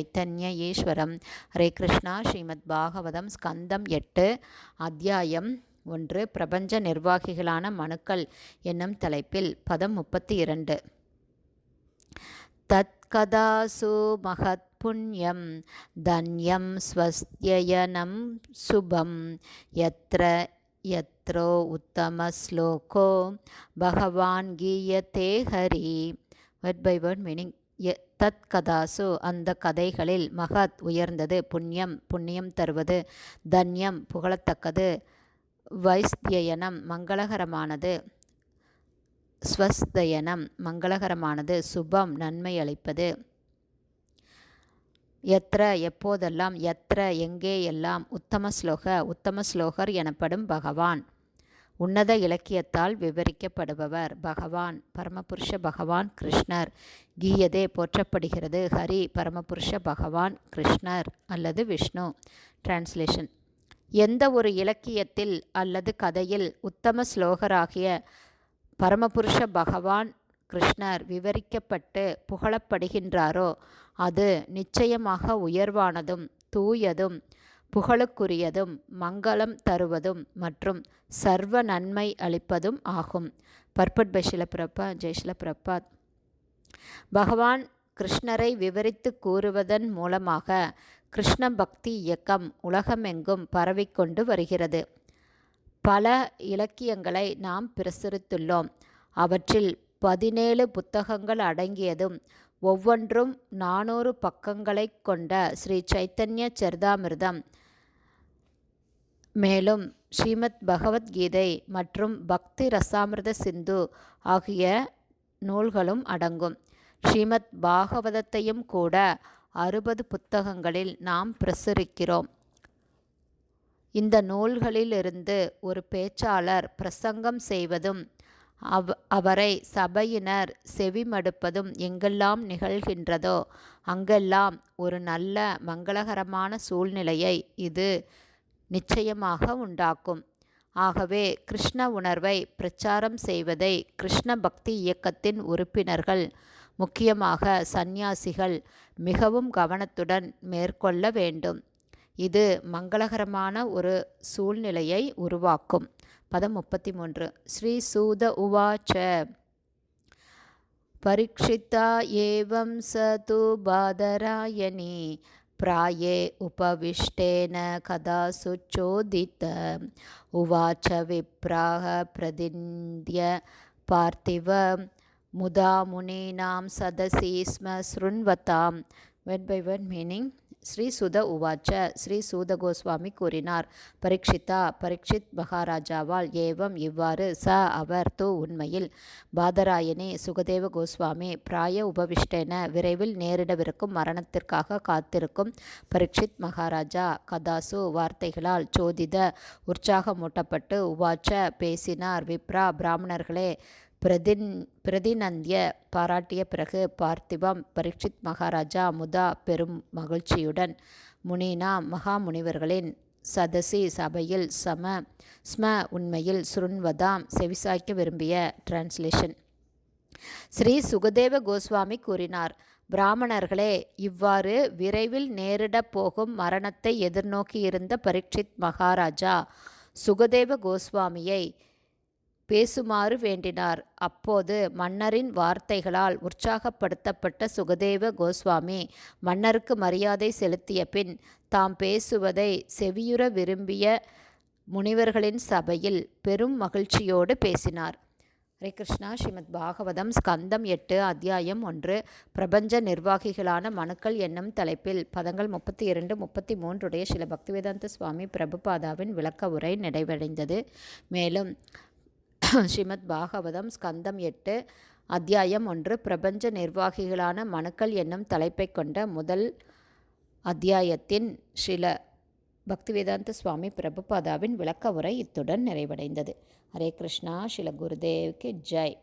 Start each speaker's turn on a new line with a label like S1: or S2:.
S1: சைத்தன்ய ஈஸ்வரம். ஹரே கிருஷ்ணா. ஸ்ரீமத் பாகவதம் ஸ்கந்தம் எட்டு அத்தியாயம் ஒன்று பிரபஞ்ச நிர்வாகிகளான மனுக்கள் என்னும் தலைப்பில் பதம் முப்பத்தி இரண்டு தத்கதாசு மகத் புண்ணியம் தன்யம் ஸ்வஸ்தியனம் சுபம் யத்ர யத்ரோ உத்தமஸ்லோகோ பகவான் கீயத்தே Hari. Word by word meaning தத் கதாசு அந்த கதைகளில் மகத் உயர்ந்தது புண்ணியம் புண்ணியம் தருவது தன்யம் புகழத்தக்கது வைஸ்தியனம் மங்களகரமானது ஸ்வஸ்தயனம் மங்களகரமானது சுபம் நன்மை அளிப்பது. எத்திர எப்போதெல்லாம் எத்திர எங்கே எல்லாம் உத்தம ஸ்லோக உத்தம ஸ்லோகர் எனப்படும் பகவான். உன்னத இலக்கியத்தால் விவரிக்கப்படுபவர் பகவான். பரமபுருஷ பகவான் கிருஷ்ணர். கீயதே போற்றப்படுகிறது ஹரி பரமபுருஷ பகவான் கிருஷ்ணர் அல்லது விஷ்ணு. டிரான்ஸ்லேஷன் எந்த ஒரு இலக்கியத்தில் அல்லது கதையில் உத்தம ஸ்லோகராகிய பரமபுருஷ பகவான் கிருஷ்ணர் விவரிக்கப்பட்டு புகழப்படுகின்றாரோ அது நிச்சயமாக உயர்வானதும் தூயதும் புகழுக்குரியதும் மங்களம் தருவதும் மற்றும் சர்வ நன்மை அளிப்பதும் ஆகும். பர்பட் பை பிரபா ஜெய்ஷில பிரபாத் பகவான் கிருஷ்ணரை விவரித்து கூறுவதன் மூலமாக கிருஷ்ண பக்தி இயக்கம் உலகமெங்கும் பரவிக்கொண்டு வருகிறது. பல இலக்கியங்களை நாம் பிரசுரித்துள்ளோம். அவற்றில் பதினேழு புத்தகங்கள் அடங்கியதும் ஒவ்வொன்றும் நானூறு பக்கங்களை கொண்ட ஸ்ரீ சைத்தன்ய சரிதாமிர்தம் மேலும் ஸ்ரீமத் பகவத்கீதை மற்றும் பக்தி ரசாமிர்த சிந்து ஆகிய நூல்களும் அடங்கும். ஸ்ரீமத் பாகவதத்தையும் கூட அறுபது புத்தகங்களில் நாம் பிரசுரிக்கிறோம். இந்த நூல்களிலிருந்து ஒரு பேச்சாளர் பிரசங்கம் செய்வதும் அவ் அவரை சபையினர் செவிமடுப்பதும் எங்கெல்லாம் நிகழ்கின்றதோ அங்கெல்லாம் ஒரு நல்ல மங்களகரமான சூழ்நிலையை இது நிச்சயமாக உண்டாக்கும். ஆகவே கிருஷ்ண உணர்வை பிரச்சாரம் செய்வதை கிருஷ்ண பக்தி இயக்கத்தின் உறுப்பினர்கள் முக்கியமாக சந்நியாசிகள் மிகவும் கவனத்துடன் மேற்கொள்ள வேண்டும். இது மங்களகரமான ஒரு சூழ்நிலையை உருவாக்கும். பதம் முப்பத்தி மூன்று ஸ்ரீ சூத உவாச்ச. பரீட்சித்தா ஏவம் சது பாதராயணி. प्राये उपविष्टेन कदा सुचोदित उवाच विप्राः प्रदिन्द्य पार्थिव मुदा मुनीनां सदसि स्म शृण्वतां वेन् बै वेन् मीनिङ्ग् ஸ்ரீ சுத உவாச்ச ஸ்ரீ சூத கோஸ்வாமி கூறினார். பரீட்சித்தா பரீட்சித் மகாராஜாவால் ஏவம் இவ்வாறு ச அவர் து உண்மையில். பாதராயணி சுகதேவ கோஸ்வாமி பிராய உபவிஷ்டென விரைவில் நேரிடவிருக்கும் மரணத்திற்காக காத்திருக்கும் பரீட்சித் மகாராஜா கதாசு வார்த்தைகளால் சோதித உற்சாகமூட்டப்பட்டு உவாச்ச பேசினார். விப்ரா பிராமணர்களே பிரதின் பிரதிநந்திய பாராட்டிய பிறகு பார்த்திபம் பரீட்சித் மகாராஜா முதா பெரும் மகிழ்ச்சியுடன் முனினா மகாமுனிவர்களின் சதசி சபையில் சம ஸ்ம உண்மையில் சுருண்வதாம் செவிசாய்க்க விரும்பிய டிரான்ஸ்லேஷன். ஸ்ரீ சுகதேவ கோஸ்வாமி கூறினார் பிராமணர்களே இவ்வாறு விரைவில் நேரிடப் போகும் மரணத்தை எதிர்நோக்கியிருந்த பரீட்சித் மகாராஜா சுகதேவ கோஸ்வாமியை பேசுமாறு வேண்டினார். அப்போது மன்னரின் வார்த்தைகளால் உற்சாகப்படுத்தப்பட்ட சுகதேவ கோஸ்வாமி மன்னருக்கு மரியாதை செலுத்திய பின் தாம் பேசுவதை செவியுற விரும்பிய முனிவர்களின் சபையில் பெரும் மகிழ்ச்சியோடு பேசினார். ஹரே கிருஷ்ணா. ஸ்ரீமத் பாகவதம் ஸ்கந்தம் எட்டு அத்தியாயம் ஒன்று பிரபஞ்ச நிர்வாகிகளான மனுக்கள் என்னும் தலைப்பில் பதங்கள் முப்பத்தி இரண்டு முப்பத்தி மூன்றுடைய சில பக்திவேதாந்த சுவாமி பிரபுபாதாவின் விளக்க உரை நிறைவடைந்தது. மேலும் ஸ்ரீமத் பாகவதம் ஸ்கந்தம் எட்டு அத்தியாயம் ஒன்று. பிரபஞ்ச நிர்வாகிகளான மனுக்கள் என்னும் தலைப்பை கொண்ட முதல் அத்தியாயத்தின் ஸ்ரீல பக்திவேதாந்த சுவாமி பிரபுபாதாவின் விளக்க உரை இத்துடன் நிறைவடைந்தது. ஹரே கிருஷ்ணா. ஸ்ரீல குருதேவ்க்கு ஜெய்.